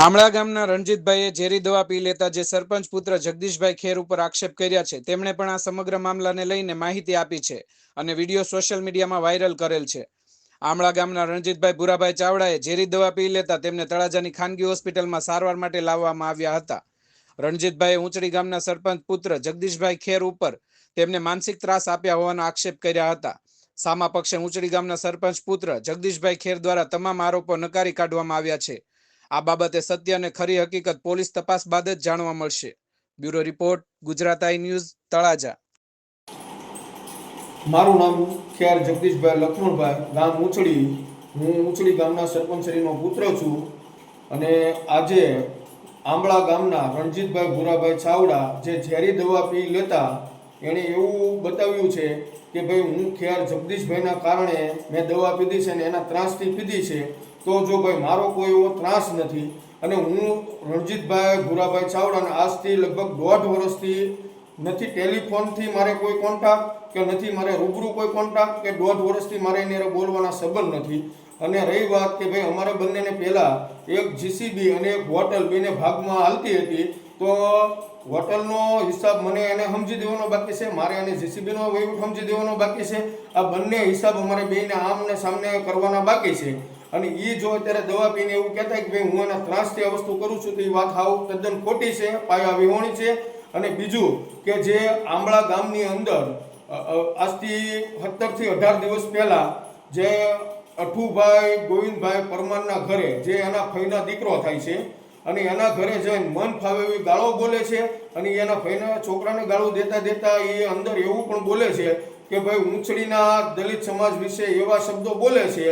આમળા ગામના રણજીતભાઈએ ઝેરી દવા પી લેતા જે સરપંચ પુત્ર જગદીશભાઈ ખેર ઉપર આક્ષેપ કર્યા છે, તેમણે પણ આ સમગ્ર મામલાને લઈને માહિતી આપી છે અને વીડિયો સોશિયલ મીડિયામાં વાયરલ કરેલ છે. આમળા ગામના રણજીતભાઈ ભુરાભાઈ ચાવડાએ ઝેરી દવા પી લેતા તેમને તળાજાની ખાનગી હોસ્પિટલમાં સારવાર માટે લાવવામાં આવ્યા હતા. રણજીતભાઈએ ઊંચડી ગામના સરપંચ પુત્ર જગદીશભાઈ ખેર ઉપર તેમને માનસિક ત્રાસ આપ્યા હોવાનો આક્ષેપ કર્યા હતા. સામા પક્ષે ઉંચડી ગામના સરપંચ પુત્ર જગદીશભાઈ ખેર દ્વારા તમામ આરોપો નકારી કાઢવામાં આવ્યા છે. આ બાબતે સત્ય અને ખરી હકીકત પોલીસ તપાસ બાદ જ જાણવા મળશે. Bureau report, Gujarat I news, Talaja. મારું નામ ખેર જગદીશભાઈ લક્ષ્મણભાઈ ગામ ઉછળી હું ઉછળી ગામના સરપંચશ્રીનો પુત્ર છું અને આજે આંબળા ગામના રણજીતભાઈ ભુરાભાઈ ચાવડા જે ઝેરી દવા પી લેતા, એણે એવું બતાવ્યું છે કે ભાઈ હું ખેર જગદીશભાઈના કારણે મેં દવા પીધી છે ને એના ત્રાસથી પીધી છે, તો જો ભાઈ મારો કોઈ એવો ત્રાસ નથી અને હું રણજીતભાઈ, ભૂરાભાઈ ચાવડાને આજથી લગભગ દોઢ વર્ષથી નથી ટેલિફોનથી મારે કોઈ કોન્ટેક્ટ કે નથી મારે રૂબરૂ કોઈ કોન્ટેક્ટ કે દોઢ વર્ષથી મારે એને બોલવાના સંબંધ નથી. અને રહી વાત કે ભાઈ અમારે બંનેને પહેલાં એક જીસીબી અને એક હોટલ બેને ભાગમાં હાલતી હતી તો હોટલનો હિસાબ મને એને સમજી દેવાનો બાકી છે, મારે એને જીસીબીનો વહીવટ સમજી દેવાનો બાકી છે. આ બંને હિસાબ અમારે બેને આમને સામને કરવાના બાકી છે. અને એ જો અત્યારે દવા પીને એવું કહેતા કે ભાઈ હું એના ત્રાસથી આ વસ્તુ કરું છું તો એ વાત હાવ તદ્દન ખોટી છે, પાયા વિહોણી છે. અને બીજું કે જે આંબળા ગામની અંદર આજથી સત્તરથી અઢાર દિવસ પહેલાં જે અઠુભાઈ ગોવિંદભાઈ પરમારના ઘરે જે એના ફઈના દીકરો થાય છે અને એના ઘરે જઈને મન ફાવે એવી ગાળો બોલે છે અને એના ભાઈના છોકરાને ગાળો દેતા દેતા એ અંદર એવું પણ બોલે છે કે ભાઈ ઊંચડીના દલિત સમાજ વિશે એવા શબ્દો બોલે છે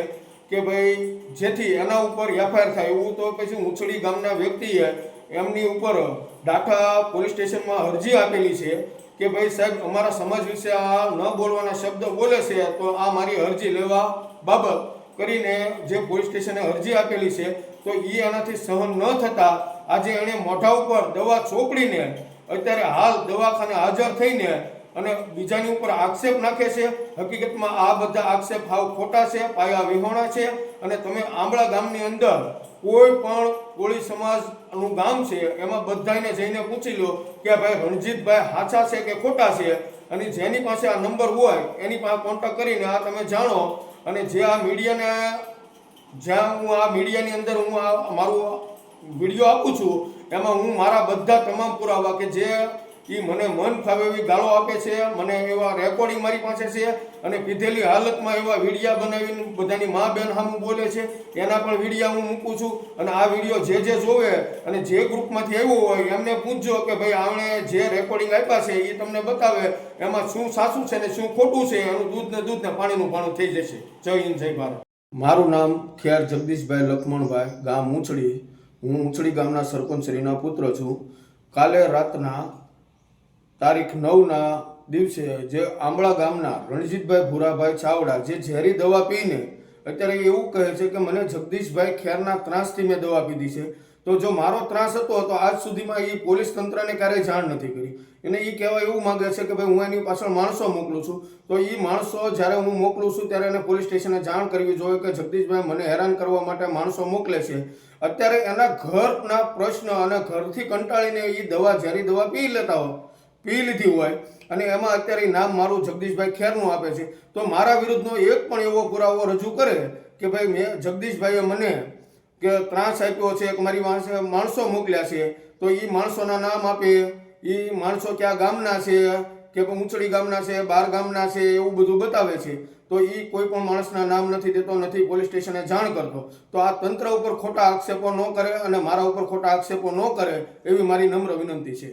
કે ભાઈ જેથી એના ઉપર એફઆઈઆર થાય એવું તો પછી ઊંચડી ગામના વ્યક્તિએ એમની ઉપર ડાઠા પોલીસ સ્ટેશનમાં અરજી આપેલી છે કે ભાઈ સાહેબ, અમારા સમાજ વિશે આ ન બોલવાના શબ્દ બોલે છે તો આ મારી અરજી લેવા બાબત કરીને જે પોલીસ સ્ટેશને અરજી આપેલી છે, તો એ એનાથી સહન ન થતાં આજે એણે મોઢા ઉપર દવા ચોપડીને અત્યારે હાલ દવાખાને હાજર થઈને અને બીજાની ઉપર આક્ષેપ નાખે છે. હકીકતમાં આ બધા આક્ષેપ હાવ ખોટા છે, પાયા વિહોણા છે અને તમે આંબળા ગામની અંદર કોઈ પણ કોળી સમાજનું ગામ છે, એમાં બધાને જઈને પૂછી લો કે ભાઈ રણજીતભાઈ સાચા છે કે ખોટા છે. અને જેની પાસે આ નંબર હોય, એની પાસે કોન્ટેક્ટ કરીને આ તમે જાણો અને જે આ મીડિયાને, જ્યાં હું આ મીડિયાની અંદર હું આ મારું વીડિયો આપું છું, એમાં હું મારા બધા તમામ પુરાવા કે જે એ મને મન ફાવે એવી ગાળો આપે છે, મને એવા રેકોર્ડિંગ મારી પાસે છે અને પીધેલી હાલતમાં એવા વિડીયા બનાવીને બધાની મા બેન સામું બોલે છે. એના પણ વિડીયા હું મૂકું છું અને આ વીડિયો જે જે જોવે અને જે ગ્રુપમાંથી આવ્યો હોય એમને પૂછજો કે ભાઈ આમણે જે રેકોર્ડિંગ આપ્યા છે એ તમને બતાવે. એમાં શું સાચું છે ને શું ખોટું છે? એનું દૂધ ને દૂધ ને પાણીનું પાણું થઈ જશે. જય હિન્દ, જય ભારત. મારું નામ ખેર જગદીશભાઈ લક્ષ્મણભાઈ ગામ ઊંચડી હું ઊંચડી ગામના સરપંચશ્રીના પુત્ર છું. કાલે રાતના તારીખ નવના દિવસે જે આંબળા ગામના રણજીતભાઈ ભુરાભાઈ ચાવડા જે ઝેરી દવા પીને અત્યારે એવું કહે છે કે મને જગદીશભાઈ ખેરના ત્રાસથી મેં દવા પીધી છે. તો જો મારો ત્રાસ હતો, તો આજ સુધીમાં એ પોલીસ તંત્રને ક્યારેય જાણ નથી કરી. એને એ કહેવા એવું માંગે છે કે ભાઈ હું એની પાછળ માણસો મોકલું છું. તો એ માણસો જ્યારે હું મોકલું છું, ત્યારે એને પોલીસ સ્ટેશને જાણ કરવી જોઈએ કે જગદીશભાઈ મને હેરાન કરવા માટે માણસો મોકલે છે. અત્યારે એના ઘરના પ્રશ્ન અને ઘરથી કંટાળીને એ દવા ઝેરી દવા પી લેતા હોય. પી લીધી હોય અને એમાં અત્યારે નામ મારું જગદીશભાઈ ખેરનું આપે છે, તો મારા વિરુદ્ધનો એક પણ એવો પુરાવો રજૂ કરે કે ભાઈ મેં જગદીશભાઈએ મને કે ત્રાસ આપ્યો છે, કે મારી પાસે માણસો મોકલ્યા છે, તો એ માણસોના નામ આપે એ માણસો ક્યાં ગામના છે, કે ઊંચડી ગામના છે, બાર ગામના છે, એવું બધું બતાવે છે, તો એ કોઈ પણ માણસના નામ નથી દેતો, નથી પોલીસ સ્ટેશને જાણ કરતો, તો આ તંત્ર ઉપર ખોટા આક્ષેપો ન કરે અને મારા ઉપર ખોટા આક્ષેપો ન કરે, એવી મારી નમ્ર વિનંતી છે.